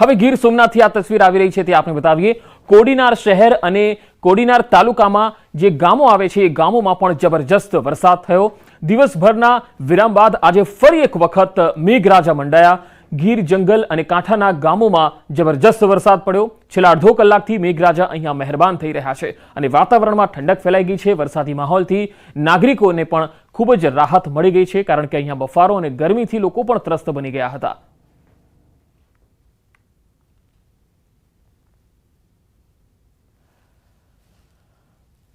હવે ગીર સોમનાથથી આ તસવીર આવી રહી છે તે આપણે બતાવીએ. કોડીનાર શહેર અને કોડીનાર તાલુકામાં જે ગામો આવે છે, એ ગામોમાં પણ જબરજસ્ત વરસાદ થયો. દિવસભરના વિરામ બાદ આજે ફરી એક વખત મેઘરાજા મંડાયા. ગીર, જંગલ અને કાંઠાના ગામોમાં જબરજસ્ત વરસાદ પડ્યો. છેલ્લા અડધો કલાકથી મેઘરાજા અહીંયા મહેરબાન થઈ રહ્યા છે અને વાતાવરણમાં ઠંડક ફેલાઈ ગઈ છે. વરસાદી માહોલથી નાગરિકોને પણ ખૂબ જ રાહત મળી ગઈ છે કારણ કે અહીંયા બફારો અને ગરમીથી લોકો પણ ત્રસ્ત બની ગયા હતા.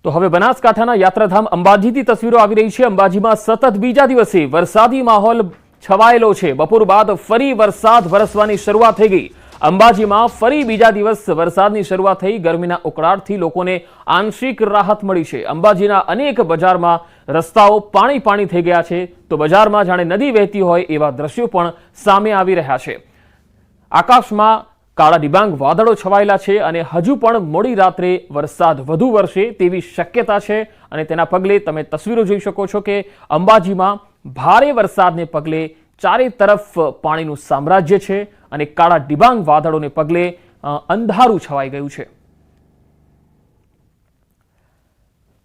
તો હવે બનાસકાંઠાના યાત્રાધામ અંબાજીથી તસવીરો આવી રહી છે. અંબાજીમાં સતત બીજા દિવસે વરસાદી માહોલ છવાયેલો છે. બપોર બાદ ફરી વરસાદ વરસવાની શરૂઆત થઈ ગઈ. અંબાજીમાં ફરી બીજા દિવસ વરસાદની શરૂઆત થઈ. ગરમીના ઉકળાટથી લોકોને આંશિક રાહત મળી છે. અંબાજીના અનેક બજારમાં રસ્તાઓ પાણી પાણી થઈ ગયા છે. તો બજારમાં જાણે નદી વહેતી હોય એવા દ્રશ્યો પણ સામે આવી રહ્યા છે. આકાશમાં કાળા ડિબાંગ વાદળો છવાયેલા છે અને હજુ પણ મોડી રાત્રે વરસાદ વધુ વરસે તેવી શક્યતા છે. અને તેના પગલે તમે તસવીરો જોઈ શકો છો કે અંબાજીમાં ભારે વરસાદને પગલે ચારે તરફ પાણીનું સામ્રાજ્ય છે અને કાળા ડિબાંગ વાદળોને પગલે અંધારું છવાઈ ગયું છે.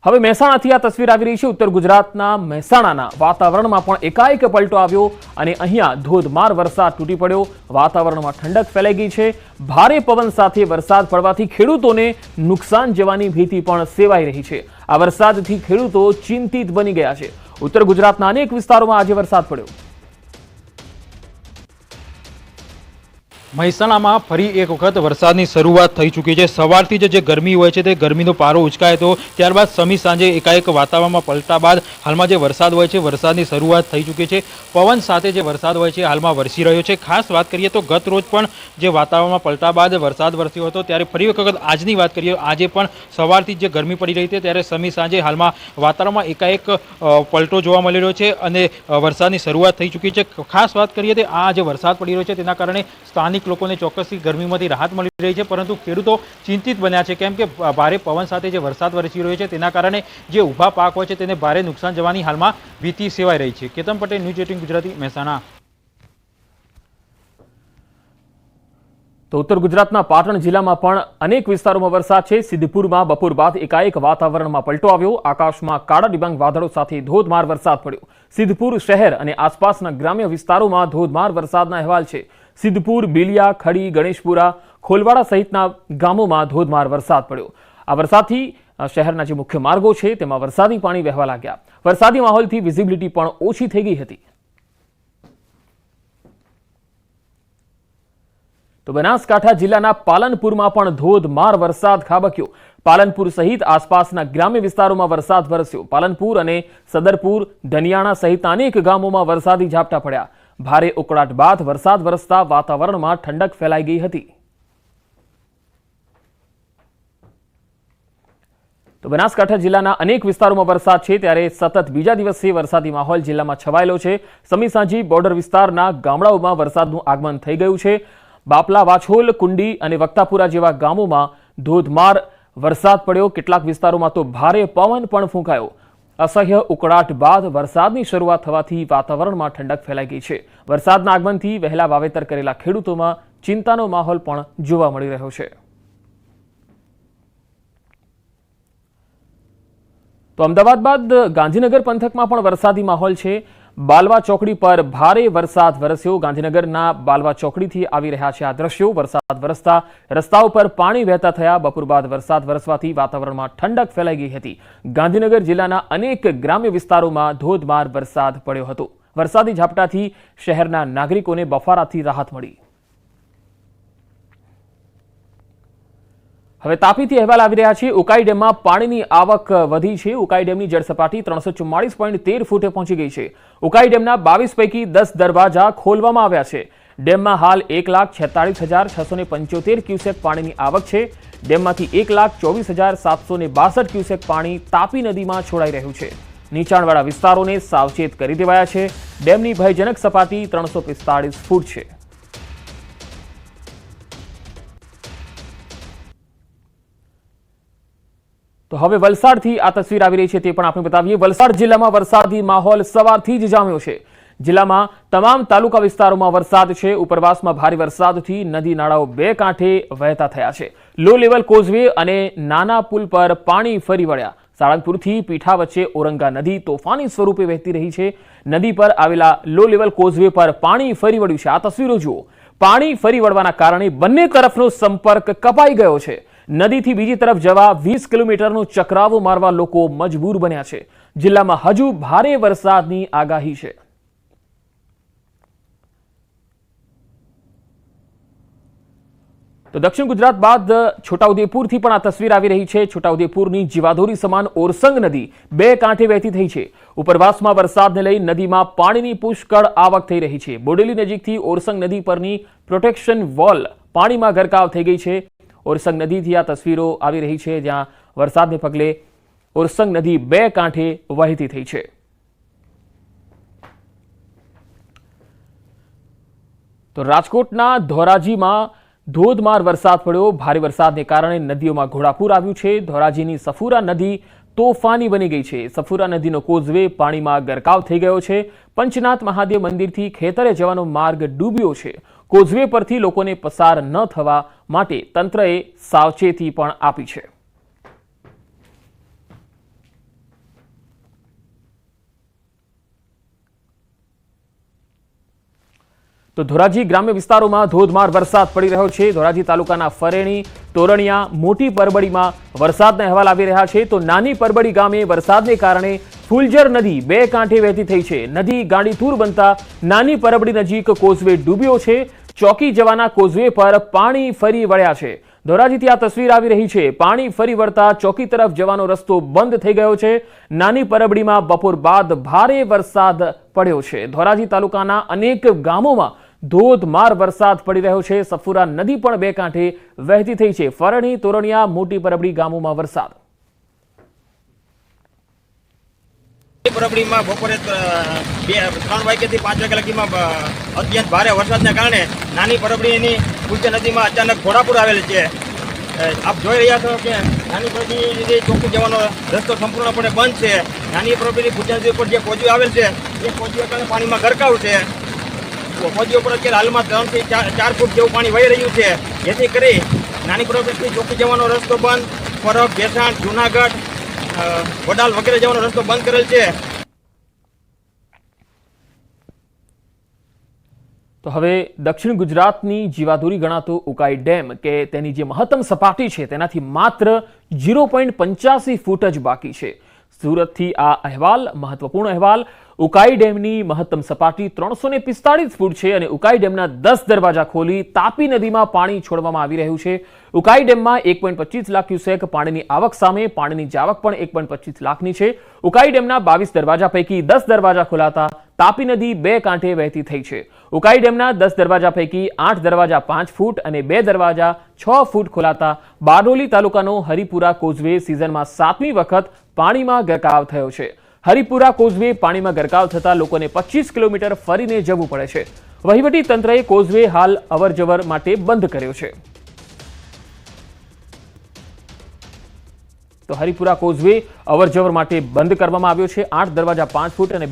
હવે મહેસાણાથી આ તસવીર આવી રહી છે. ઉત્તર ગુજરાતના મહેસાણાના વાતાવરણમાં પણ એકાએક પલટો આવ્યો અને અહીંયા ધોધમાર વરસાદ તૂટી પડ્યો. વાતાવરણમાં ઠંડક ફેલાઈ ગઈ છે. ભારે પવન સાથે વરસાદ પડવાથી ખેડૂતોને નુકસાન જવાની ભીતિ પણ સેવાઈ રહી છે. આ વરસાદથી ખેડૂતો ચિંતિત બની ગયા છે. ઉત્તર ગુજરાતના અનેક વિસ્તારોમાં આજે વરસાદ પડ્યો. મહેસાણામાં ફરી એક વખત વરસાદની શરૂઆત થઈ ચૂકી છે. સવારથી જ ગરમી હોય છે તે ગરમીનો પારો ઉચકાય તો ત્યારબાદ સમી સાંજે એકાએક વાતાવરણમાં પલટા બાદ હાલમાં જે વરસાદ હોય છે વરસાદની શરૂઆત થઈ ચૂકી છે. પવન સાથે જે વરસાદ હોય છે હાલમાં વરસી રહ્યો છે. ખાસ વાત કરીએ તો ગત રોજ પણ જે વાતાવરણમાં પલટા બાદ વરસાદ વરસ્યો હતો ત્યારે ફરી એક વખત આજની વાત કરીએ, આજે પણ સવારથી જે ગરમી પડી રહી છે ત્યારે સમી સાંજે હાલમાં વાતાવરણમાં એકાએક પલટો જોવા મળી રહ્યો છે અને વરસાદની શરૂઆત થઈ ચૂકી છે. ખાસ વાત કરીએ તો આ જે વરસાદ પડી રહ્યો છે તેના કારણે સ્થાનિક લોકોને ચોક્કસથી ગરમીમાંથી રાહત મળી રહી છે, પરંતુ ખેડૂતો ચિંતિત બન્યા છે. કેમ કે ભારે પવન સાથે જે વરસાદ વરસી રહ્યો છે, તેના કારણે જે ઊભા પાક હોય છે, તેને ભારે નુકસાન જવાની હાલમાં ભીતિ સેવાઈ રહી છે. Ketan Patel, news eighteen Gujarati, Mehsana. તો ઉત્તર ગુજરાતના પાટણ જિલ્લામાં પણ અનેક વિસ્તારોમાં વરસાદ છે. સિદ્ધપુરમાં બપોર બાદ એકાએક વાતાવરણમાં પલટો આવ્યો. આકાશમાં કાળા ડિબાંગ વાદળો સાથે ધોધમાર વરસાદ પડ્યો. સિદ્ધપુર શહેર અને આસપાસના ગ્રામ્ય વિસ્તારોમાં ધોધમાર વરસાદના અહેવાલ છે. સિદ્ધપુર, બિલિયા, ખડી, ગણેશપુરા, ખોલવાડા સહિતના ગામોમાં ધોધમાર વરસાદ પડ્યો. આ વરસાદથી શહેરના જે મુખ્ય માર્ગો છે, તેમાં વરસાદી પાણી વહેવા લાગ્યા. વરસાદી માહોલથી વિઝિબિલિટી પણ ઓછી થઈ ગઈ હતી. તો બનાસકાંઠા જિલ્લાના પાલનપુરમાં પણ ધોધમાર વરસાદ ખાબક્યો. પાલનપુર સહિત આસપાસના ગ્રામ્ય વિસ્તારોમાં વરસાદ વરસ્યો. પાલનપુર અને સદરપુર, ધનિયાણા સહિત અનેક ગામોમાં વરસાદી ઝાપટા પડ્યા. ભારે ઉકળાટ બાદ વરસાદ વરસતા વાતાવરણમાં ઠંડક ફેલાઈ ગઈ હતી. તો બનાસકાંઠા જિલ્લાના અનેક વિસ્તારોમાં વરસાદ છે, ત્યારે સતત બીજા દિવસે વરસાદી માહોલ જિલ્લામાં છવાયેલો છે. સમી સાંજી બોર્ડર વિસ્તારના ગામડાઓમાં વરસાદનું આગમન થઈ ગયું છે. બાપલા વાછોલ, કુંડી અને વક્તાપુરા જેવા ગામોમાં ધોધમાર વરસાદ પડ્યો. કેટલાક વિસ્તારોમાં તો ભારે પવન પણ ફૂંકાયો. અસહ્ય ઉકળાટ બાદ વરસાદની શરૂઆત થવાથી વાતાવરણમાં ઠંડક ફેલાઈ ગઈ છે. વરસાદના આગમનથી વહેલા વાવેતર કરેલા ખેડૂતોમાં ચિંતાનો માહોલ પણ જોવા મળી રહ્યો છે. તો અમદાવાદ બાદ ગાંધીનગર પંથકમાં પણ વરસાદી માહોલ છે. બાલવા ચોકડી પર ભારે વરસાદ વરસ્યો. ગાંધીનગરના બાલવા ચોકડીથી આવી રહ્યા છે આ દ્રશ્યો. વરસાદ વરસતા રસ્તાઓ પર પાણી વહેતા થયા. બપોર બાદ વરસાદ વરસવાથી વાતાવરણમાં ઠંડક ફેલાઈ ગઈ હતી. ગાંધીનગર જિલ્લાના અનેક ગ્રામ્ય વિસ્તારોમાં ધોધમાર વરસાદ પડ્યો હતો. વરસાદી ઝાપટાથી શહેરના નાગરિકોને બફારાથી રાહત મળી. હવે તાપીથી અહેવાલ આવી રહ્યા છે. ઉકાઈ ડેમમાં પાણીની આવક વધી છે. ઉકાઈ ડેમની જળસપાટી ત્રણસો ચુમ્માળીસ પોઈન્ટ તેર ફૂટે પહોંચી ગઈ છે. ઉકાઈ ડેમના બાવીસ પૈકી દસ દરવાજા ખોલવામાં આવ્યા છે. ડેમમાં હાલ એક લાખ છેતાળીસ હજાર છસો ને પંચોતેર ક્યુસેક પાણીની આવક છે. ડેમમાંથી એક લાખ ચોવીસ હજાર સાતસો ને બાસઠ ક્યુસેક પાણી તાપી નદીમાં છોડાઈ રહ્યું છે. નીચાણવાળા વિસ્તારોને સાવચેત કરી દેવાયા છે. ડેમની ભયજનક સપાટી ત્રણસો પિસ્તાળીસ ફૂટ છે. તો હવે વલસાડથી આ તસવીર આવી રહી છે તે પણ આપણે બતાવીએ. વલસાડ જિલ્લામાં વરસાદી માહોલ સવારથી જ જામ્યો છે. જિલ્લામાં તમામ તાલુકા વિસ્તારોમાં વરસાદ છે. ઉપરવાસમાં ભારે વરસાદથી નદી નાળાઓ બે કાંઠે વહેતા થયા છે. લો લેવલ કોઝવે અને નાના પુલ પર પાણી ફરી વળ્યા. સાળંગપુરથી પીઠા વચ્ચે ઓરંગા નદી તોફાની સ્વરૂપે વહેતી રહી છે. નદી પર આવેલા લો લેવલ કોઝવે પર પાણી ફરી વળ્યું છે. આ તસવીરો જુઓ. પાણી ફરી વળવાના કારણે બંને તરફનો સંપર્ક કપાઈ ગયો છે. નદીથી બીજી તરફ જવા વીસ કિલોમીટરનો ચક્રાવો મારવા લોકો મજબૂર બન્યા છે. જિલ્લામાં હજુ ભારે વરસાદની આગાહી છે. તો દક્ષિણ ગુજરાત બાદ છોટાઉદેપુરથી પણ આ તસવીર આવી રહી છે. છોટાઉદેપુરની જીવાધોરી સમાન ઓરસંગ નદી બે કાંઠે વહેતી થઈ છે. ઉપરવાસમાં વરસાદને લઈ નદીમાં પાણીની પુષ્કળ આવક થઈ રહી છે. બોડેલી નજીકથી ઓરસંગ નદી પરની પ્રોટેક્શન વોલ પાણીમાં ગરકાવ થઈ ગઈ છે. ઓરસંગ નદીથી આ તસવીરો આવી રહી છે જ્યાં વરસાદને પગલે ઓરસંગ નદી બે કાંઠે વહેતી થઈ છે. તો રાજકોટના ધોરાજીમાં ધોધમાર વરસાદ પડ્યો. ભારે વરસાદને કારણે નદીઓમાં ઘોડાપૂર આવ્યું છે. ધોરાજીની સફુરા નદી તોફાની બની ગઈ છે. સફુરા નદીનો કોઝવે પાણીમાં ગરકાવ થઈ ગયો છે. પંચનાથ મહાદેવ મંદિરથી ખેતરે જવાનો માર્ગ ડૂબ્યો છે. કોઝવે પરથી લોકોને પસાર ન થવા માટે તંત્રએ સાવચેતી પણ આપી છે. તો ધોરાજી ગ્રામ્ય વિસ્તારોમાં ધોધમાર વરસાદ પડી રહ્યો છે. ધોરાજી તાલુકાના ફરેણી તોરણિયા મોટી પરબડીમાં વરસાદના અહેવાલ આવી રહ્યા છે. તો નાની પરબડી ગામે વરસાદને કારણે ફુલજર નદી બે કાંઠે વહેતી થઈ છે. નદી ગાંડીતુર બનતા નાની પરબડી નજીક કોઝવે ડૂબ્યો છે. ચોકી જવાના કોઝવે પર પાણી ફરી વળ્યા છે. ધોરાજીથી આ તસવીર આવી રહી છે. પાણી ફરી વળતા ચોકી તરફ જવાનો રસ્તો બંધ થઈ ગયો છે. નાની પરબડીમાં બપોર બાદ ભારે વરસાદ પડ્યો છે. ધોરાજી તાલુકાના અનેક ગામોમાં ધોધમાર વરસાદ પડી રહ્યો છે. સફુરા નદી પણ બે કાંઠે વહેતી થઈ છે. ફરણી, તોરણિયા, મોટી પરબડી ગામોમાં વરસાદ. પરબડીમાં બપોરે બે, ત્રણ વાગ્યાથી પાંચ વાગ્યા લગીમાં અત્યંત ભારે વરસાદના કારણે નાની પરબડીની કુલચા નદીમાં અચાનક ઘોડાપુર આવેલ છે. આપ જોઈ રહ્યા છો કે નાની પરબડી ચોખ્ખું જવાનો રસ્તો સંપૂર્ણપણે બંધ છે. નાની પરબડીની કુલચા નદી ઉપર જે કોજુ આવેલ છે, એ કોજુ કારણે પાણીમાં ગરકાવ છે. કોજીઓ ઉપર અત્યારે હાલમાં ત્રણથી ચાર ફૂટ જેવું પાણી વહી રહ્યું છે. જેથી કરી નાની પરબડીથી ચોકી જવાનો રસ્તો બંધ. પરબ ભેસાણ જુનાગઢ વડાલ વગેરે જવાનો રસ્તો બંધ કરેલ છે. તો હવે દક્ષિણ ગુજરાતની જીવાદોરી ગણાતો ઉકાઈ ડેમ કે તેની જે મહત્તમ સપાટી છે તેનાથી માત્ર ઝીરો પોઈન્ટ પંચ્યાસી ફૂટ જ બાકી છે. સુરતથી આ અહેવાલ, મહત્વપૂર્ણ અહેવાલ ઉકાઈ ડેમની મહત્તમ સપાટી ત્રણસો પિસ્તાળીસ ફૂટ છે અને ઉકાઈ ડેમના દસ દરવાજા ખોલી તાપી નદીમાં પાણી છોડવામાં આવી રહ્યું છે. ઉકાઈ ડેમમાં એક પોઈન્ટ પચીસ લાખ ક્યુસેક પાણીની આવક સામે પાણીની જાવક પણ એક પોઈન્ટ પચીસ લાખની છે. ઉકાઈ ડેમના બાવીસ દરવાજા પૈકી દસ દરવાજા ખોલાતા તાપી નદી બે કાંઠે વહેતી થઈ છે. ઉકાઈ ડેમના દસ દરવાજા પૈકી આઠ દરવાજા પાંચ ફૂટ અને બે દરવાજા છ ફૂટ ખોલાતા બારડોલી તાલુકાનો હરિપુરા કોઝવે સિઝનમાં સાતમી વખત પાણીમાં ગરકાવ થયો છે. હરિપુરા, કોઝવે પાણીમાં ગરકાવ થતા લોકોને પચીસ કિલોમીટર ફરીને જવું પડે છે. વહીવટી તંત્રએ કોઝવે હાલ અવરજવર માટે બંધ કર્યો છે. તો હરિપુરા, કોઝવે અવરજવર માટે બંધ કરવામાં આવ્યો છે. આઠ દરવાજા પાંચ ફૂટ અને